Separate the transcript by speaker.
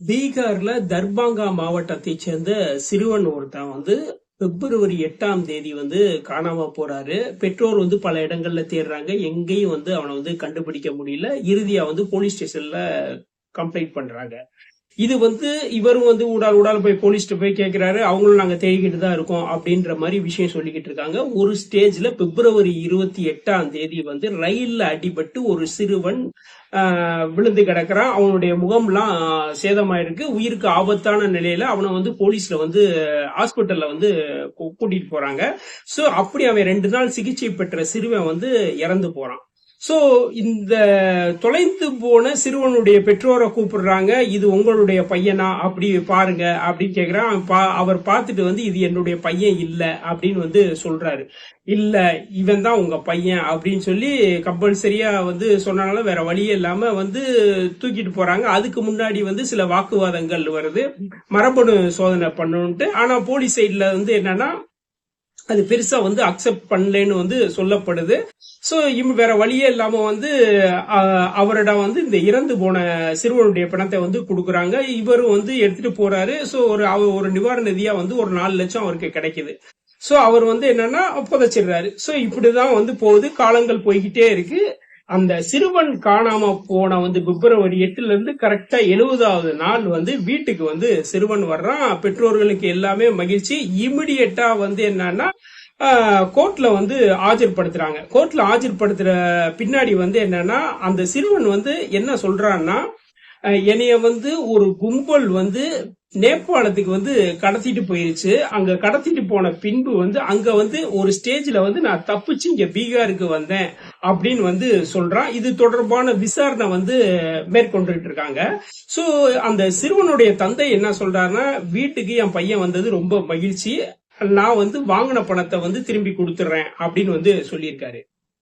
Speaker 1: பீகார்ல தர்பாங்கா மாவட்டத்தை சேர்ந்த சிறுவன் ஒருத்தன் வந்து பிப்ரவரி எட்டாம் தேதி வந்து காணாம போறாரு. பெற்றோர் வந்து பல இடங்கள்ல தேடுறாங்க. எங்கேயும் வந்து அவனை வந்து கண்டுபிடிக்க முடியல. இறுதியா வந்து போலீஸ் ஸ்டேஷன்ல கம்ப்ளைண்ட் பண்றாங்க. இது வந்து இவரும் வந்து ஊடால் ஊடால் போய் போலீஸ்கிட்ட போய் கேட்கிறாரு அவங்களும் நாங்க தேடிக்கிட்டு தான் இருக்கோம் அப்படின்ற மாதிரி விஷயம் சொல்லிக்கிட்டு இருக்காங்க. ஒரு ஸ்டேஜ்ல பிப்ரவரி இருபத்தி எட்டாம் தேதி வந்து ரயில்ல அடிபட்டு ஒரு சிறுவன் விழுந்து கிடக்குறான். அவனுடைய முகம்லாம் சேதமாயிருக்கு. உயிருக்கு ஆபத்தான நிலையில அவனை வந்து போலீஸ்ல வந்து ஹாஸ்பிட்டல்ல வந்து கூ- கூட்டிட்டு போறாங்க. சோ அப்படி அவன் ரெண்டு நாள் சிகிச்சை பெற்ற சிறுவன் வந்து இறந்து போறான். ஸோ இந்த தொலைந்து போன சிறுவனுடைய பெற்றோரை கூப்பிடுறாங்க இது உங்களுடைய பையனா? அப்படி பாருங்க அப்படின்னு கேட்குறான் பா- அவர் பார்த்துட்டு வந்து இது என்னுடைய பையன் இல்லை அப்படின்னு வந்து சொல்றாரு. இல்லை இவன் தான் உங்க பையன் அப்படின்னு சொல்லி கம்பல்சரியா வந்து சொன்னாலும் வேற வழியே இல்லாம வந்து தூக்கிட்டு போறாங்க. அதுக்கு முன்னாடி வந்து சில வாக்குவாதங்கள் வருது. மரபணு சோதனை பண்ணணுன்ட்டு ஆனா போலீஸ் சைட்ல வந்து என்னன்னா அது பெருசா வந்து அக்செப்ட் பண்ணலன்னு வந்து சொல்லப்படுது. சோ இவங்க வேற வழியே இல்லாம வந்து அவரிடம் வந்து இந்த இறந்து போன சிறுவனுடைய பணத்தை வந்து கொடுக்குறாங்க. இவரும் வந்து எடுத்துட்டு போறாரு. சோ ஒரு அவர் ஒரு நிவாரண நிதியா வந்து ஒரு நாலு லட்சம் அவருக்கு கிடைக்குது. சோ அவர் வந்து என்னன்னா புதைச்சிடுறாரு சோ இப்படிதான் வந்து போகுது. காலங்கள் போய்கிட்டே இருக்கு. அந்த சிறுவன் காணாம போன வந்து பிப்ரவரி எட்டுல இருந்து கரெக்டா எழுபதாவது நாள் வந்து வீட்டுக்கு வந்து சிறுவன் வர்றான். பெற்றோர்களுக்கு எல்லாமே மகிழ்ச்சி. இமிடியட்டா வந்து என்னன்னா கோர்ட்ல வந்து ஆஜர்படுத்துறாங்க. கோர்ட்ல ஆஜர்படுத்துற பின்னாடி வந்து என்னன்னா அந்த சிறுவன் வந்து என்ன சொல்றான்னா என்னைய வந்து ஒரு கும்பல் வந்து நேபாளத்துக்கு வந்து கடத்திட்டு போயிருச்சு. அங்க கடத்திட்டு போன பின்பு வந்து அங்க வந்து ஒரு ஸ்டேஜ்ல வந்து நான் தப்பிச்சு இங்க பீகாருக்கு வந்தேன். அப்படின்னு வந்து சொல்றான். இது தொடர்பான விசாரணை வந்து மேற்கொண்டுட்டு இருக்காங்க சோ அந்த சிறுவனுடைய தந்தை என்ன சொல்றாருன்னா வீட்டுக்கு என் பையன் வந்தது ரொம்ப மகிழ்ச்சி. நான் வந்து வாங்கின பணத்தை வந்து திரும்பி கொடுத்துறேன் அப்படின்னு வந்து சொல்லியிருக்காரு.